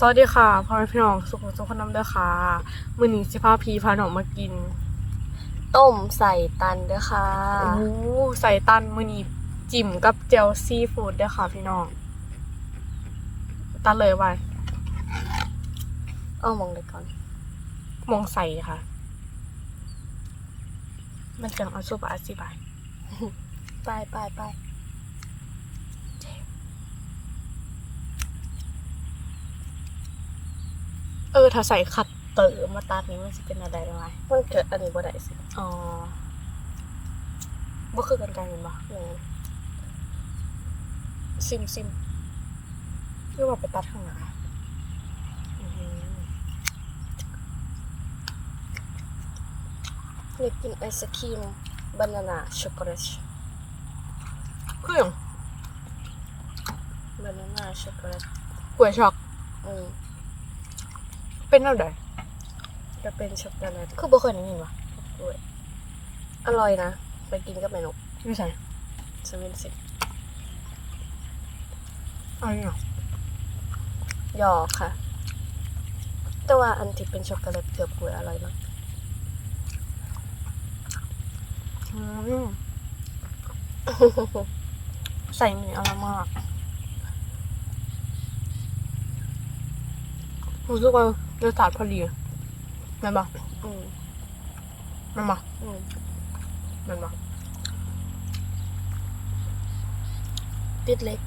สวัสดีค่ะพ่อแม่พี่น้องสุขสุขคนน้ำเด้อค่ะ มื้อนี้สิพาพี่พาน้องมากิน ต้มใส่ตันเด้อค่ะโอ้โหใส่ตันมื้อนี้จิ้มกับเจลซีฟู้ดเด้อค่ะ พี่น้อง ตัดเลยไว้เอามองเลยก่อน มองใส่ค่ะ มันจังเอาซุปอาสิบายไปไปไป เออ ถ้าใส่คัตเตอร์มาตัดนี้มันสิเป็นอะไรได้ไหมมันเกิดอันนี้บ่ได้สิอ๋อบ่คือกันไกลแม่นบ่อืมซิมซิมเรียกว่าไปตัดข้างหน้าอือหืออยากกินไอศครีมบานาน่าช็อกโกแลตคืออย่างบานาน่าช็อกโกแลตกล้วยช็อกอืม เป็นเท่าใดจะเป็นช็อกโกแลตคือบ่เคยได้ยินว่ะด้วยอร่อยนะ ไปกินกับแม่นกไม่ใช่สมินสิเอาอย่างหยอกค่ะ แต่ว่าอันที่เป็นช็อกโกแลตเกือบกล้วยอร่อยมากอืมใส่หมี่อร่อยมากรู้สึกว่า รสชาติพอดีแมันบ่อืมแมันบ่อืมแมันบ่ติดเล็ก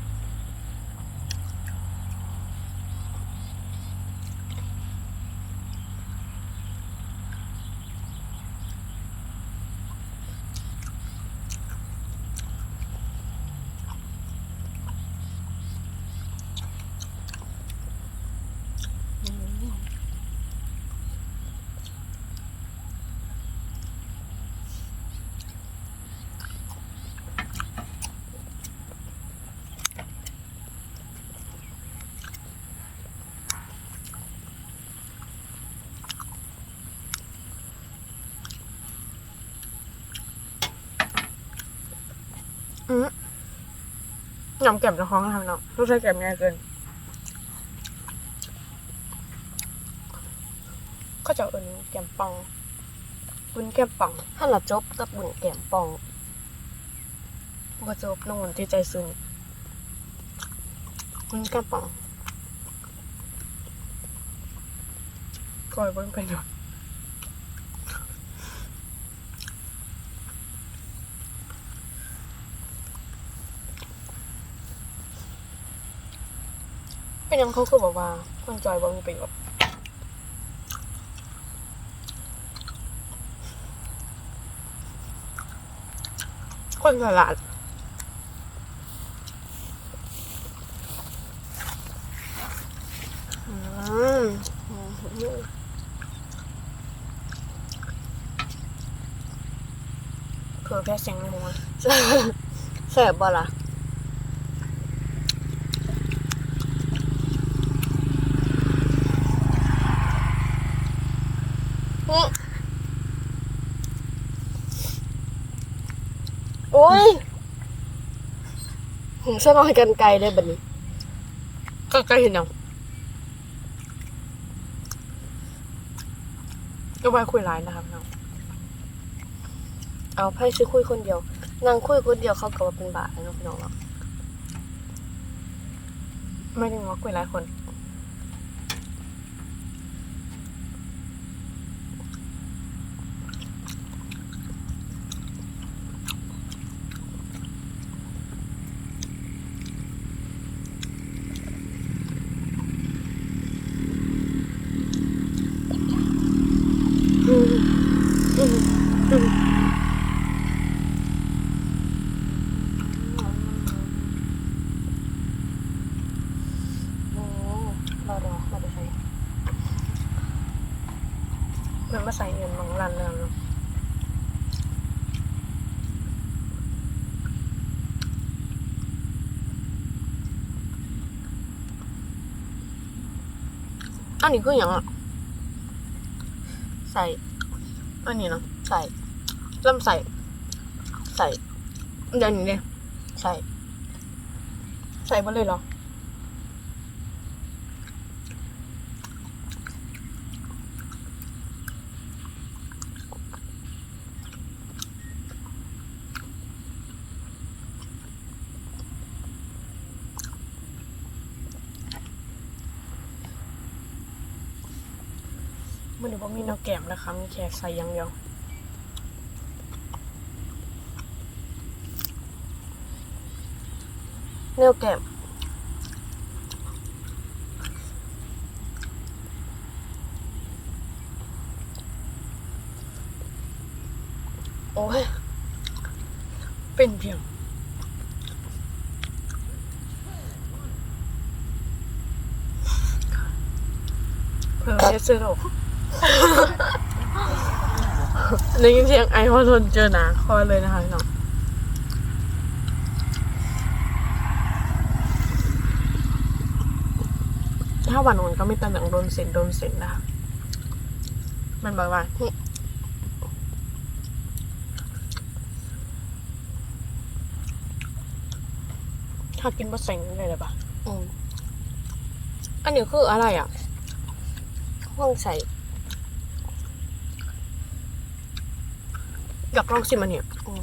อืม ยำแก้มเจะคล้าของทำเนาะต้องใช้แก้มง่ายเกินก็จะเอินแก้มปองวุ้นแก้มปอง ถ้าเราจบกับบุญแก้มป่องบ่จบน้องวุ้นที่ใจซึ้งวุ้นแก้มปองก่อยเบิ่งไปเนาะ เป็นยังเขาคือบอกว่าคนจอยบ่มีประโยชน์คนฉลาดอืมอืมเผื่อแค่เสียงในหัวแซ่บบ่ล่ะ โอ้ยหืมสนอยกันไกลเลยบัดนี้ก็ใกล้เห็นยังก็ไปคุยไลน์นะครับน้องเอาไพ่ซื้อคุยคนเดียวนางคุยคนเดียวเขาก็ว่าเป็นบาทแล้วเนาะพี่น้องเนาะไม่ได้ว่าคุยหลายคน อืมอืมอืมโอ้ร อรอมาดูใส่เพื่อนมาใส่เงินมังรันแล้วเนาะอันนี้คืออย่างอะ ใส่ อันนี้เนาะใส่เริ่มใส่ ใส่ เดี๋ยวนี้เนี่ยใส่ ใส่มดเลยเหรอ มันเดี๋ยวมีแนวแกมนะคะมีแค่ใส่อยังเดียวแนวแกมโอ้ย เป็นเพียงเพิ่มเยสเซอร์โร ได้ยินเสียงไอพอทนเจอหนาคอเลยนะคะพี่น้องถ้าหวานมันก็ไม่ตันหนังโดนเส้นโดนเส้นนะคะมันบอกว่าถ้ากินบะเซ็งได้เลยปะอืมอันนี้คืออะไรอะห้องใส่ อยากลองชิมอันเนี้ยอืม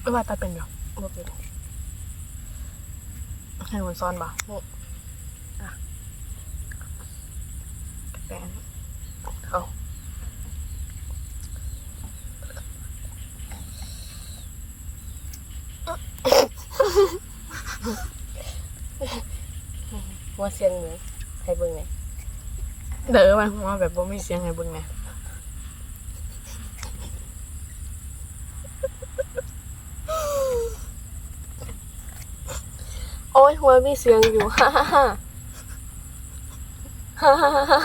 ไม่ว่าตาเป็นหรอบ่เป็นให้มันซ้อนบ่อะแปนเอา หัวเสียงหมูให้เบิ่งหน่อยเด้อมาหัวแบบบ่มีเสียงให้เบิ่งแหน่โอ้ยหัวมีเสียงอยู่ ฮ่าฮ่าฮ่าฮ่าฮ่าฮ่า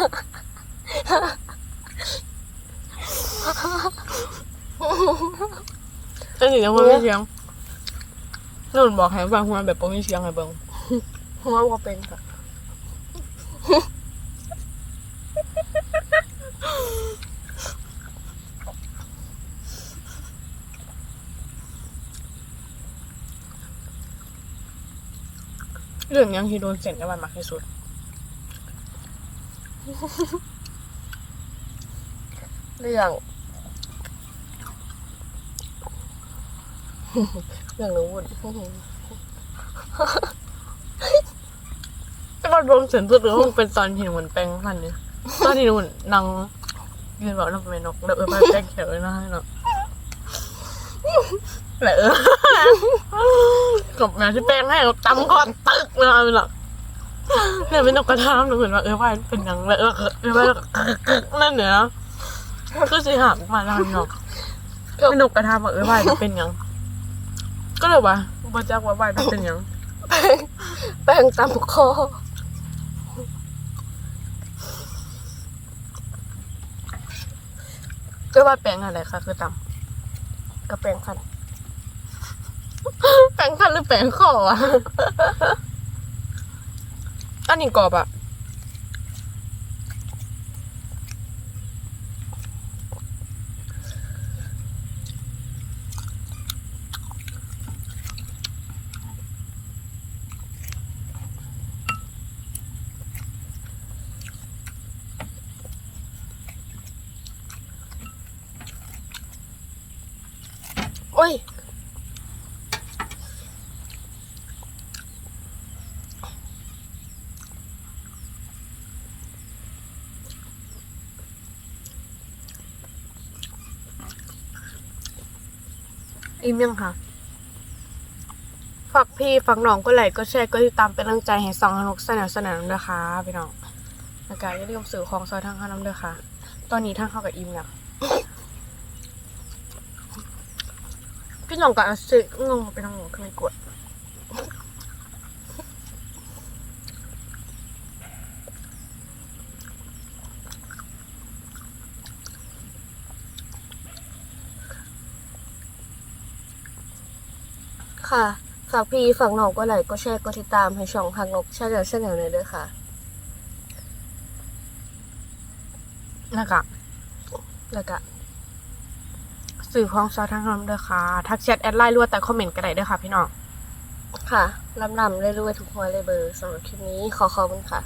ฮ่าอันนี้ยังบ่มีเสียงนุ่นบอกให้ฟังหัวแบบบ่มีเสียงให้เบิ่งหัวบ่เป็นค่ะ เรื่องหยังที่โดนเส้นได้มันมากที่สุด เรื่อง เรื่องหนูวุ่นแต่ว่าโดนเส้นสุดก็คงเป็นตอนที่หนูแปลงฟันเนี่ย ตอนที่หนูนั่งยืนบอกน้ำเป็นนกแล้วเออมาแป้งเขียวเลยนะให้เนาะแล้วเออกับแมวที่แป้งให้เราตำก่อนตึกเลยนะเนหรอเนี่ยเป็นนกกระทามหนูเหมือนว่าเออว่าเป็นหยังแล้วเออเออว่านั่นเนี่ยก็สิหามมาแล้วเนาะเป็นนกกระทามเออว่าเป็นหยังก็เลยว่าบ่จักว่าว่าเป็นหยังแป้งตำคอ ก็ว่าแปลงอะไรคะคือตกับแป้งฟัน แปลงคันหรือแปลงคออะอันนี้กรอบอะ โอ้ยอิ่มยังค่ะ ฝากพี่ฝากน้องก็ไลค์ก็แชร์ก็ติดตามเป็นกำลังใจให้สองหนุกสนานสนานด้วยค่ะพี่น้องแล้วก็อย่าลืมสื่อของซอยทางข้าน้ำด้วยค่ะ ตอนนี้ทางเข้ากับอิ่มแล้ว พี่น้องก็เอาซื้องงไปทางหนูขึ้นไปกดค่ะ ฝากพี่ฝากน้องก็ไลก็แชร์ก็ติดตามให้ช่องฮักนกชาแนลชาแนลเลยด้อค่ะแล้วก็แล้วก็ สื่อของซอทางข้าน้ำด้วยค่ะ ทักแชทแอดไลน์รัวแต่คอมเมนต์ก็ได้ด้วยค่ะพี่น้อง ค่ะลำลำเรื่อยๆทุกหัวเลยเบอร์สำหรับคลิปนี้ขอขอบคุณค่ะ